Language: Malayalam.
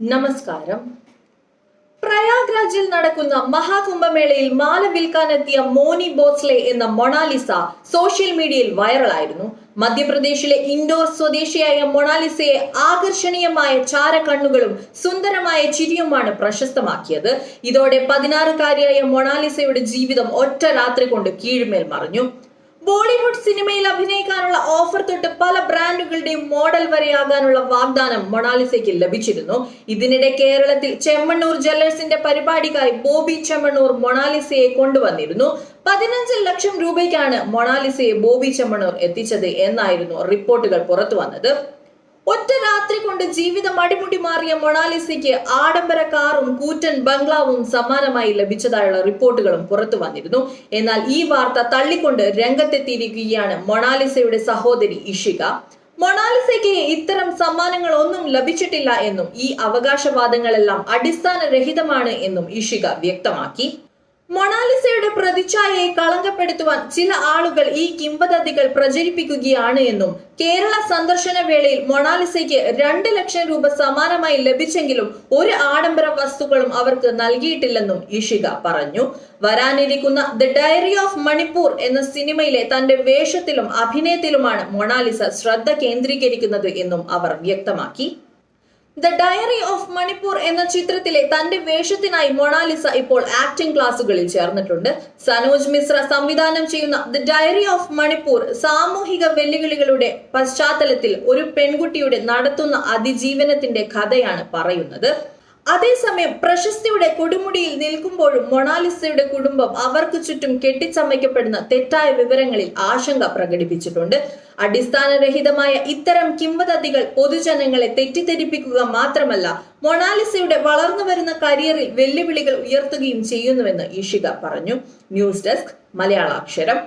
നമസ്കാരം. പ്രയാഗ്രാജിൽ നടക്കുന്ന മഹാകുംഭമേളയിൽ മാല വിൽക്കാനെത്തിയ മോനി ബോസ്ലെ എന്ന മൊണാലിസ സോഷ്യൽ മീഡിയയിൽ വൈറലായിരുന്നു. മധ്യപ്രദേശിലെ ഇൻഡോർ സ്വദേശിയായ മൊണാലിസയെ ആകർഷണീയമായ ചാര കണ്ണുകളും സുന്ദരമായ ചിരിയുമാണ് പ്രശസ്തമാക്കിയത്. ഇതോടെ പതിനാറുകാരിയായ മൊണാലിസയുടെ ജീവിതം ഒറ്റ രാത്രി കൊണ്ട് കീഴ്മേൽ മറിഞ്ഞു. ബോളിവുഡ് സിനിമയിൽ അഭിനയിക്കാനുള്ള ഓഫർ തൊട്ട് പല ബ്രാൻഡുകളുടെയും മോഡൽ വരെയാകാനുള്ള വാഗ്ദാനം മൊണാലിസയ്ക്ക് ലഭിച്ചിരുന്നു. ഇതിനിടെ കേരളത്തിൽ ചെമ്മണ്ണൂർ ജ്വല്ലേഴ്സിന്റെ പരിപാടിക്കായി ബോബി ചെമ്മണ്ണൂർ മൊണാലിസയെ കൊണ്ടുവന്നിരുന്നു. പതിനഞ്ച് ലക്ഷം രൂപയ്ക്കാണ് മൊണാലിസയെ ബോബി ചെമ്മണ്ണൂർ എത്തിച്ചത് എന്നായിരുന്നു റിപ്പോർട്ടുകൾ പുറത്തു വന്നത് ഒറ്റ രാത്രി കൊണ്ട് ജീവിതം അടിമുടി മാറിയ മൊണാലിസയ്ക്ക് ആഡംബര കാറും കൂറ്റൻ ബംഗ്ലാവും സമ്മാനമായി ലഭിച്ചതായുള്ള റിപ്പോർട്ടുകളും പുറത്തു വന്നിരുന്നു. എന്നാൽ ഈ വാർത്ത തള്ളിക്കൊണ്ട് രംഗത്തെത്തിയിരിക്കുകയാണ് മൊണാലിസയുടെ സഹോദരി ഇഷിക. മൊണാലിസയ്ക്ക് ഇത്തരം സമ്മാനങ്ങൾ ഒന്നും ലഭിച്ചിട്ടില്ല എന്നും ഈ അവകാശവാദങ്ങളെല്ലാം അടിസ്ഥാനരഹിതമാണ് എന്നും ഇഷിക വ്യക്തമാക്കി. മൊണാലിസയുടെ പ്രതിച്ഛായയെ കളങ്കപ്പെടുത്തുവാൻ ചില ആളുകൾ ഈ കിംവദന്തികൾ പ്രചരിപ്പിക്കുകയാണ് എന്നും കേരള സന്ദർശന വേളയിൽ മൊണാലിസയ്ക്ക് രണ്ട് ലക്ഷം രൂപ സമാനമായി ലഭിച്ചെങ്കിലും ഒരു ആഡംബര വസ്തുക്കളും അവർക്ക് നൽകിയിട്ടില്ലെന്നും ഇഷിക പറഞ്ഞു. വരാനിരിക്കുന്ന ദ ഡയറി ഓഫ് മണിപ്പൂർ എന്ന സിനിമയിലെ തന്റെ വേഷത്തിലും അഭിനയത്തിലുമാണ് മൊണാലിസ ശ്രദ്ധ കേന്ദ്രീകരിക്കുന്നത് എന്നും അവർ വ്യക്തമാക്കി. ദ ഡയറി ഓഫ് മണിപ്പൂർ എന്ന ചിത്രത്തിലെ തന്റെ വേഷത്തിനായി മൊണാലിസ ഇപ്പോൾ ആക്ടിംഗ് ക്ലാസുകളിൽ ചേർന്നിട്ടുണ്ട്. സനോജ് മിശ്ര സംവിധാനം ചെയ്യുന്ന ദ ഡയറി ഓഫ് മണിപ്പൂർ സാമൂഹിക വെല്ലുവിളികളുടെ പശ്ചാത്തലത്തിൽ ഒരു പെൺകുട്ടിയുടെ നടത്തുന്ന അതിജീവനത്തിന്റെ കഥയാണ് പറയുന്നത്. അതേസമയം പ്രശസ്തിയുടെ കൊടുമുടിയിൽ നിൽക്കുമ്പോഴും മൊണാലിസയുടെ കുടുംബം അവർക്ക് ചുറ്റും കെട്ടിച്ചമയ്ക്കപ്പെടുന്ന തെറ്റായ വിവരങ്ങളിൽ ആശങ്ക പ്രകടിപ്പിച്ചിട്ടുണ്ട്. അടിസ്ഥാനരഹിതമായ ഇത്തരം കിംവദതികൾ പൊതുജനങ്ങളെ തെറ്റിദ്ധരിപ്പിക്കുക മാത്രമല്ല മൊണാലിസയുടെ വളർന്നു വരുന്ന കരിയറിൽ വെല്ലുവിളികൾ ഉയർത്തുകയും ചെയ്യുന്നുവെന്ന് ഇഷിക പറഞ്ഞു. News desk Malayalaksharam.